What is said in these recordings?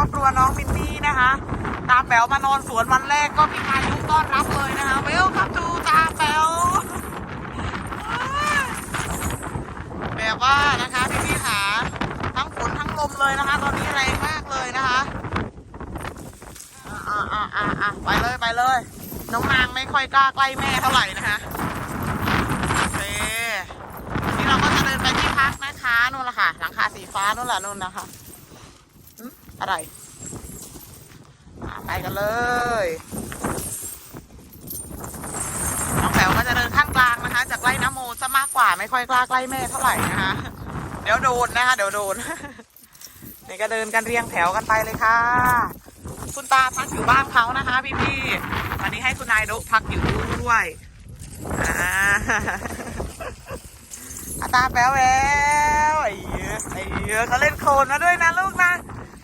อบครัวน้องมินนี่นะคะ ตาแป๋วมานอนสวนวันแรกก็มีพายุต้อนรับเลยนะคะเวลคัมทูตาแป๋วแบบว่านะคะพี่พี่ขาทั้งฝนทั้งลมเลยนะคะ ตอนนี้แรงมากเลยนะคะอ่าอ่าอ่าอ่าไปเลยไปเลย น้องนางไม่ค่อยกล้าใกล้แม่เท่าไหร่นะคะเคนี่เราก็จะเดินไปที่พักนะคะนู่นแหละค่ะ หลังคาสีฟ้านู่นแหละนู่นนะคะ อะไรไปกันเลยน้องแป๋วก็จะเดินข้างกลางนะคะ จากไล่น้ำโมจะมากกว่าไม่ค่อยกล้าใกล้แม่เท่าไหร่นะคะ เดี๋ยวโดนนะคะเดี๋ยวโดนนี่ก็เดินกันเรียงแถวกันไปเลยค่ะ คุณตาพักอยู่บ้านเขานะคะ พี่ๆวันนี้ให้คุณนายดุพักอยู่ด้วยอ่าตาแป๋วแววไอ้เหี้ยไอ้เหี้ยเขาเล่นโคลนมาด้วยนะลูก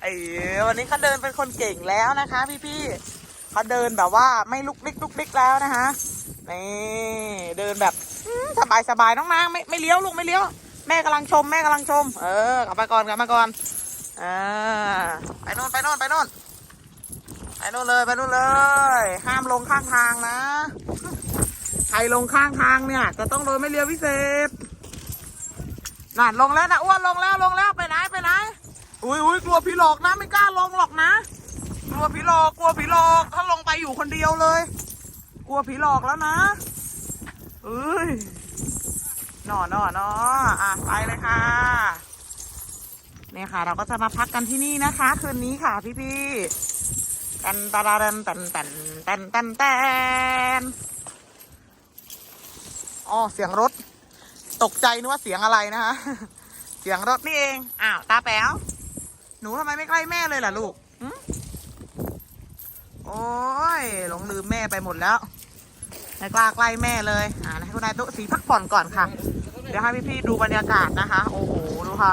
นะไอ้เหี้ยวันนี้เขาเดินเป็นคนเก่งแล้วนะคะ พี่ๆเขาเดินแบบว่าไม่ลุกลิกลุกลิกแล้วนะคะนี่เดินแบบสบายสบายน้องนางไม่ไม่เลี้ยวลูกไม่เลี้ยว แม่กำลังชมแม่กำลังชม เออกลับมาก่อนกลับมาก่อนอ่าไปโน่นไปโน่นไปโน่นไปโน่นเลยไปโน่นเลย ห้ามลงข้างทางนะใครลงข้างทางเนี่ยจะต้องโดนไม่เลี้ยวพิเศษนั่นลงแล้วนะอ้วนลงแล้วลงแล้วไปไหนไปไหน อุ้ยอุ้ยกลัวผีหลอกนะไม่กล้าลงหรอกนะ กลัวผีหลอกกลัวผีหลอกถ้าลงไปอยู่คนเดียวเลย กลัวผีหลอกแล้วนะเอ้ยหนอหนอหนออะไปเลยค่ะเนี่ยค่ะ เราก็จะมาพักกันที่นี่นะคะ คืนนี้ค่ะพี่พี่ๆตันตาดาดันตันตันตันตันตันอ๋อเสียงรถ ตกใจนึกว่าเสียงอะไรนะคะ เสียงรถนี่เอง อ้าว ตาแป๋ว นูทำไมไม่ใกล้แม่เลยล่ะลูกหึโอ้ยหลงลืมแม่ไปหมดแล้วไม่กล้าใกล้แม่เลยอ่าให้คุณนายตุ๊สีพักผ่อนก่อนค่ะ เดี๋ยวให้พี่ๆดูบรรยากาศนะคะ โอ้โหดูค่ะ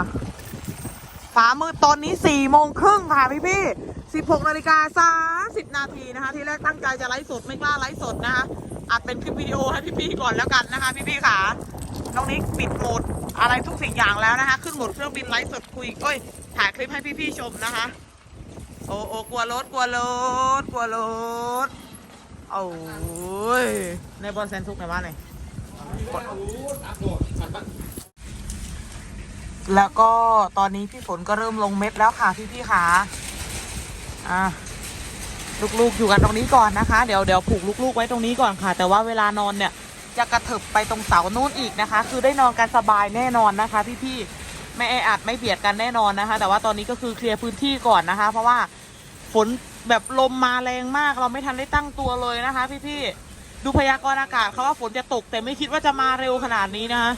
ฟ้ามืดตอนนี้สี่โมงครึ่งค่ะพี่ๆสิบหกนาฬิกาสามสิบนาทีนะคะ ที่แรกตั้งใจจะไลฟ์สดไม่กล้าไลฟ์สดนะคะอัดเป็นคลิปวิดีโอให้พี่ๆก่อนแล้วกันนะคะ พี่ๆค่ะน้องนิกปิดโหมด อะไรทุกสิ่งอย่างแล้วนะคะ ขึ้นหมดเครื่องบินไลฟ์สดคุยเอ้ยถ่ายคลิปให้พี่ๆชมนะคะ โอ้โอ้กลัวรถกลัวรถกลัวรถโอ้ยในบอลแซนทุกในบ้านเลยแล้วก็ตอนนี้พี่ฝนก็เริ่มลงเม็ดแล้วค่ะพี่ๆค่ะอะลูกๆอยู่กันตรงนี้ก่อนนะคะ เดี๋ยวเดี๋ยวผูกลูกๆไว้ตรงนี้ก่อนค่ะ แต่ว่าเวลานอนเนี่ย จะกระเถิบไปตรงเสานู้นอีกนะคะ คือได้นอนกันสบายแน่นอนนะคะ พี่ๆไม่แออัดไม่เบียดกันแน่นอนนะคะ แต่ว่าตอนนี้ก็คือเคลียร์พื้นที่ก่อนนะคะ เพราะว่าฝนแบบลมมาแรงมาก เราไม่ทันได้ตั้งตัวเลยนะคะ พี่ๆดูพยากรณ์อากาศเขาว่าฝนจะตก แต่ไม่คิดว่าจะมาเร็วขนาดนี้นะคะ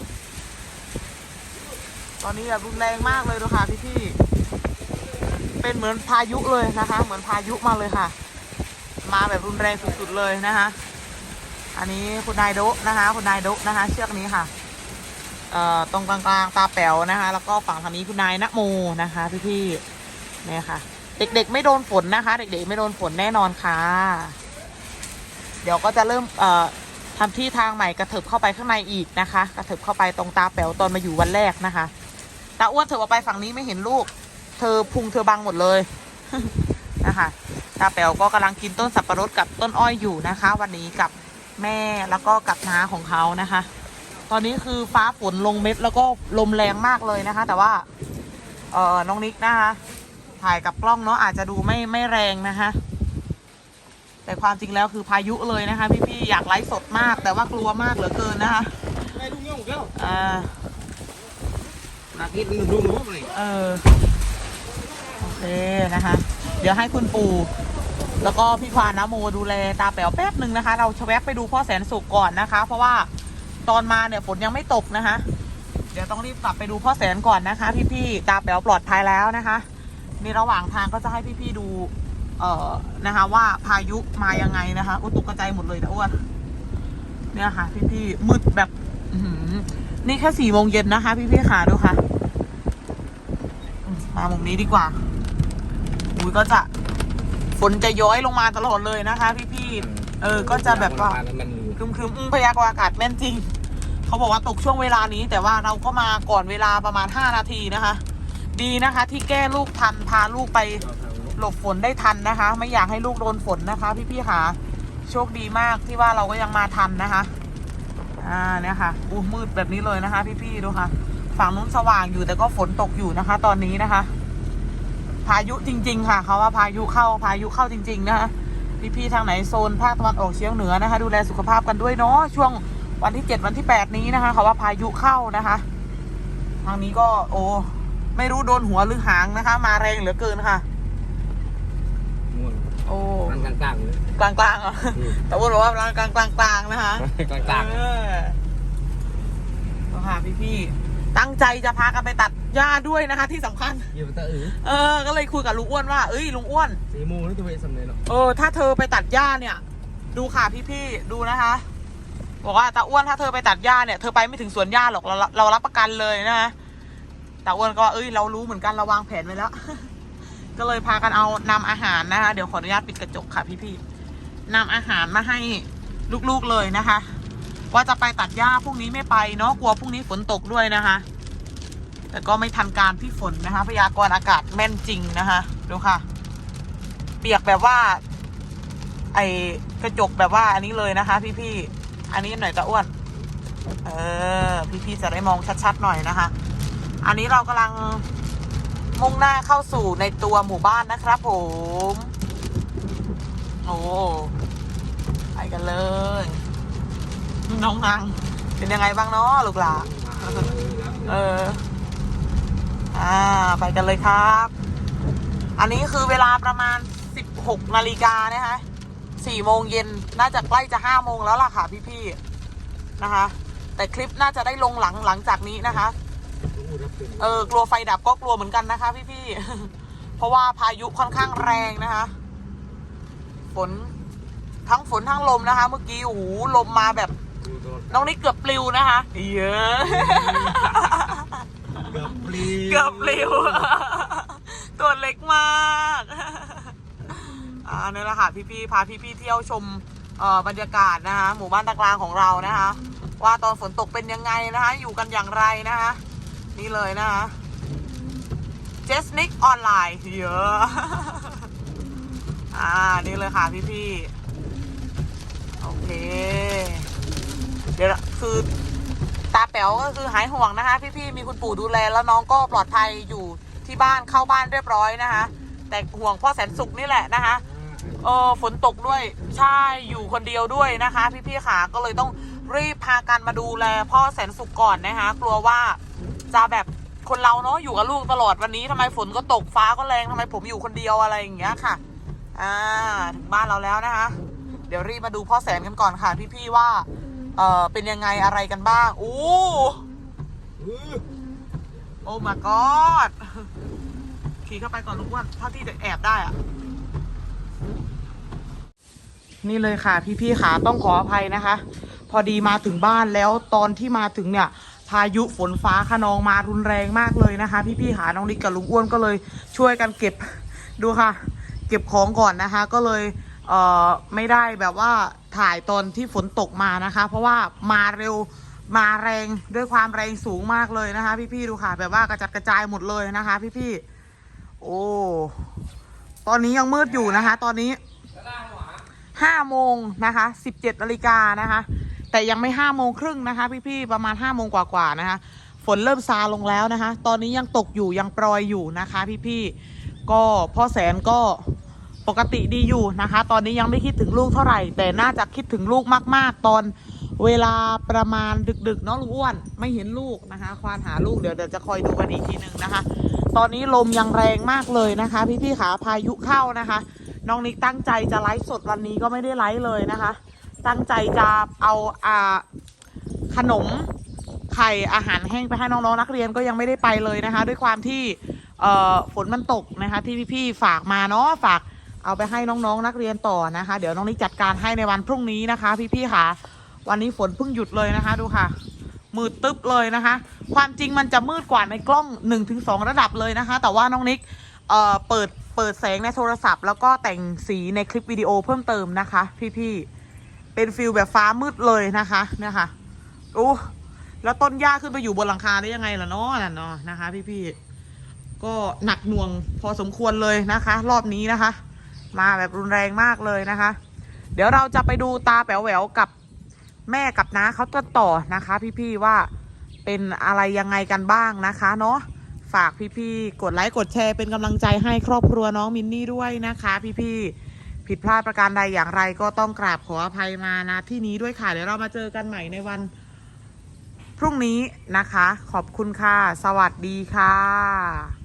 ตอนนี้แบบรุนแรงมากเลยดูค่ะพี่ๆเป็นเหมือนพายุเลยนะคะ เหมือนพายุมาเลยค่ะ มาแบบรุนแรงสุดๆเลยนะคะ อันนี้คุณนายดะนะคะ คุณนายดะนะคะ เชือกนี้ค่ะ เอ่อตรงกลางๆตาแป๋วนะคะ แล้วก็ฝั่งทางนี้คุณนายนะโมนะคะพี่ๆเนี่ยค่ะ เด็กๆไม่โดนฝนนะคะ เด็กๆไม่โดนฝนแน่นอนค่ะ เดี๋ยวก็จะเริ่มเอ่อทำที่ทางใหม่กระเถิบเข้าไปข้างในอีกนะคะ กระเถิบเข้าไปตรงตาแป๋วตอนมาอยู่วันแรกนะคะตาอ้วนเธอออกไปฝั่งนี้ไม่เห็นลูก เธอพุงเธอบังหมดเลยนะคะตาแป๋วก็กำลังกินต้นสับปะรดกับต้นอ้อยอยู่นะคะ วันนี้กับ แม่แล้วก็กับน้าของเขานะคะ ตอนนี้คือฟ้าฝนลงเม็ดแล้วก็ลมแรงมากเลยนะคะ แต่ว่า เออน้องนิกนะคะ ถ่ายกับกล้องเนาะอาจจะดูไม่ไม่แรงนะคะ แต่ความจริงแล้วคือพายุเลยนะคะ พี่ๆอยากไลฟ์สดมาก แต่ว่ากลัวมากเหลือเกินนะคะไม่ดูเงี้ยหมดแล้วอ่านักกินดูหนูเลยเออโอเคนะคะ เดี๋ยวให้คุณปู่ แล้วก็พี่ควานนะโมดูแลตาแป๋วแป๊บหนึ่งนะคะ เราชแวบไปดูพ่อแสนสุขก่อนนะคะ เพราะว่าตอนมาเนี่ยฝนยังไม่ตกนะคะ เดี๋ยวต้องรีบกลับไปดูพ่อแสนก่อนนะคะ พี่ๆตาแป๋วปลอดภัยแล้วนะคะนี่ระหว่างทางก็จะให้พี่ๆดู เอ่อนะคะ ว่าพายุมายังไงนะคะอุตุกระจายหมดเลยนะอ้วนเนี่ยค่ะ พี่ๆมืดแบบนี่แค่สี่โมงเย็นนะคะ พี่ๆค่ะดูค่ะมามุมนี้ดีกว่าอุ้ยก็จะ นจะย้อยลงมาตลอดเลยนะคะ พี่ๆ เออ ก็จะแบบว่ามันครึมครึมๆอืมพยากรณ์อากาศแม่นจริง เขาบอกว่าตกช่วงเวลานี้ แต่ว่าเราก็มาก่อนเวลาประมาณ 5 นาทีนะคะ ดีนะคะ ที่แก้ลูกทันพาลูกไปหลบฝนได้ทันนะคะ ไม่อยากให้ลูกโดนฝนนะคะ พี่ๆค่ะ โชคดีมากที่ว่าเราก็ยังมาทันนะคะ อ่าเนี่ยค่ะอู้มืดแบบนี้เลยนะคะ พี่ๆดูค่ะ ฝั่งนู้นสว่างอยู่แต่ก็ฝนตกอยู่นะคะ ตอนนี้นะคะ พายุจริง ๆ ค่ะเขาว่าพายุเข้าพายุเข้าจริง ๆ นะคะพี่ๆทางไหนโซนภาคตะวันออกเฉียงเหนือนะคะ ดูแลสุขภาพกันด้วยเนาะช่วงวันที่7วันที่8นี้นะคะเขาว่าพายุเข้านะคะ ทางนี้ก็โอ้ไม่รู้โดนหัวหรือหางนะคะ มาแรงเหลือเกินค่ะม่วนโอ้มันกลางๆเลยกลางกลางๆเหรอะอืมแต่ว่าบอกว่ากลางกลางกลางกลางๆนะคะกลางเออก็ค่ะพี่พี่ๆ ตั้งใจจะพากันไปตัดหญ้าด้วยนะคะ ที่สำคัญๆอยู่ตะอือเออ ก็เลยคุยกับลุงอ้วนว่า เอ้ยลุงอ้วน สีโมงนี่ตัวเองสำเร็จหรอเออ ถ้าเธอไปตัดหญ้าเนี่ย ดูค่ะพี่พี่ๆ ดูนะคะ บอกว่าตาอ้วนถ้าเธอไปตัดหญ้าเนี่ย เธอไปไม่ถึงสวนหญ้าหรอก เราเรารับประกันเลยนะคะตาอ้วนก็เอ้ย เรารู้เหมือนกันเราวางแผนไว้แล้ว ก็เลยพากันเอานำอาหารนะคะ เดี๋ยวขออนุญาตปิดกระจกค่ะพี่พี่ๆนำอาหารมาให้ลูกๆเลยนะคะ ว่าจะไปตัดหญ้าพรุ่งนี้ไม่ไปเนาะกลัวพรุ่งนี้ฝนตกด้วยนะคะ แต่ก็ไม่ทันการพี่ฝนนะคะ พยากรณ์อากาศแม่นจริงนะคะดูค่ะ เปียกแบบว่า ไอกระจกแบบว่าอันนี้เลยนะคะ พี่ๆอันนี้หน่อยตะอ้วน เออ พี่ๆจะได้มองชัดๆหน่อยนะคะ อันนี้เรากำลังมุ่งหน้าเข้าสู่ในตัวหมู่บ้านนะครับผม โอ้ไปกันเลย น้องนางเป็นยังไงบ้างเนาะลูกหลานเออ อ่า ไปกันเลยครับ อันนี้คือเวลาประมาณ 16นาฬิกานะคะ4โมงเย็นน่าจะใกล้จะ5โมงแล้วล่ะค่ะพี่ๆนะคะ แต่คลิปน่าจะได้ลงหลังหลังจากนี้นะคะ เออกลัวไฟดับก็กลัวเหมือนกันนะคะ พี่ๆเพราะว่าพายุค่อนข้างแรงนะคะ ฝนทั้งฝนทั้งลมนะคะ เมื่อกี้โอ้โหลมมาแบบ น้องนี่เกือบปลิวนะคะเยอะเกือบปลิวเกือบปลิวตัวเล็กมากอ่านี่แหละค่ะพี่ๆพาพี่ๆเที่ยวชมเอ่อบรรยากาศนะคะหมู่บ้านตะกลางของเรานะคะ ว่าตอนฝนตกเป็นยังไงนะคะ อยู่กันอย่างไรนะคะนี่เลยนะคะเจสนิกออนไลน์เยอะอ่านี่เลยค่ะพี่ๆโอเคเดี๋ยว คือตาแป๋วก็คือหายห่วงนะคะ พี่ๆมีคุณปู่ดูแลแล้วน้องก็ปลอดภัยอยู่ที่บ้านเข้าบ้านเรียบร้อยนะคะ แต่ห่วงพ่อแสนสุขนี่แหละนะคะเออฝนตกด้วยใช่อยู่คนเดียวด้วยนะคะ พี่ๆขาก็เลยต้องรีบพากันมาดูแลพ่อแสนสุขก่อนนะคะ กลัวว่าจะแบบคนเราเนาะอยู่กับลูกตลอดวันนี้ทำไมฝนก็ตกฟ้าก็แรงทำไมผมอยู่คนเดียวอะไรอย่างเงี้ยค่ะอ่าถึงบ้านเราแล้วนะคะ เดี๋ยวรีบมาดูพ่อแสนกันก่อนค่ะ พี่ๆว่า เออเป็นยังไงอะไรกันบ้างอู้อื้อโอ้ my god ขี่เข้าไปก่อนลูกอ้วนเท่าที่จะแอบได้อะนี่เลยค่ะ พี่ๆขาต้องขออภัยนะคะ พอดีมาถึงบ้านแล้วตอนที่มาถึงเนี่ย พายุฝนฟ้าขนองมารุนแรงมากเลยนะคะ พี่ๆขาน้องนิกกับลุงอ้วนก็เลยช่วยกันเก็บดูค่ะ เก็บของก่อนนะคะ ก็เลย เอ่อไม่ได้แบบว่าถ่ายตอนที่ฝนตกมานะคะ เพราะว่ามาเร็วมาแรงด้วยความแรงสูงมากเลยนะคะ พี่ๆดูค่ะ แบบว่ากระจัดกระจายหมดเลยนะคะ พี่ๆโอ้ตอนนี้ยังมืดอยู่นะคะ ตอนนี้ห้าโมงนะคะสิบเจ็ดนาฬิกานะคะ แต่ยังไม่ห้าโมงครึ่งนะคะ พี่ๆประมาณห้าโมงกว่าๆนะคะ ฝนเริ่มซาลงแล้วนะคะ ตอนนี้ยังตกอยู่ยังโปรยอยู่นะคะ พี่ๆก็พ่อแสนก็ ปกติดีอยู่นะคะ ตอนนี้ยังไม่คิดถึงลูกเท่าไหร่ แต่น่าจะคิดถึงลูกมาก ๆ ตอนเวลาประมาณดึกๆเนาะลุงอ้วน ไม่เห็นลูกนะคะ ควานหาลูกเดี๋ยวเดี๋ยวจะคอยดูกันอีกทีหนึ่งนะคะ ตอนนี้ลมยังแรงมากเลยนะคะ พี่ๆขาพายุเข้านะคะ น้องนิกตั้งใจจะไลฟ์สดวันนี้ก็ไม่ได้ไลฟ์เลยนะคะ ตั้งใจจะเอาอ่าขนมไข่อาหารแห้งไปให้น้องๆนักเรียนก็ยังไม่ได้ไปเลยนะคะ ด้วยความที่เอ่อฝนมันตกนะคะ ที่พี่ๆฝากมาเนาะฝาก เอาไปให้น้องๆ นักเรียนต่อนะคะ เดี๋ยวน้องนิกจัดการให้ในวันพรุ่งนี้นะคะ พี่ๆค่ะ วันนี้ฝนเพิ่งหยุดเลยนะคะ ดูค่ะมืดตึ๊บเลยนะคะ ความจริงมันจะมืดกว่าในกล้อง 1-2 ระดับเลยนะคะ แต่ว่าน้องนิกเอ่อเปิดเปิดแสงในโทรศัพท์ แล้วก็แต่งสีในคลิปวิดีโอเพิ่มเติมนะคะ พี่ๆเป็นฟิลแบบฟ้ามืดเลยนะคะเนี่ยค่ะโอ้แล้วต้นหญ้าขึ้นไปอยู่บนหลังคาได้ยังไงล่ะเนาะน่ะเนาะนะคะ พี่ก็หนักหน่วงพอสมควรเลยนะคะ รอบนี้นะคะ มาแบบรุนแรงมากเลยนะคะ เดี๋ยวเราจะไปดูตาแป๋วแหววกับแม่กับน้าเขาจะต่อนะคะ พี่ๆว่าเป็นอะไรยังไงกันบ้างนะคะเนาะฝากพี่ๆกดไลค์กดแชร์เป็นกำลังใจให้ครอบครัวน้องมินนี่ด้วยนะคะ พี่ๆผิดพลาดประการใดอย่างไรก็ต้องกราบขออภัยมานะที่นี้ด้วยค่ะเดี๋ยวเรามาเจอกันใหม่ในวัน พรุ่งนี้นะคะ ขอบคุณค่ะ สวัสดีค่ะ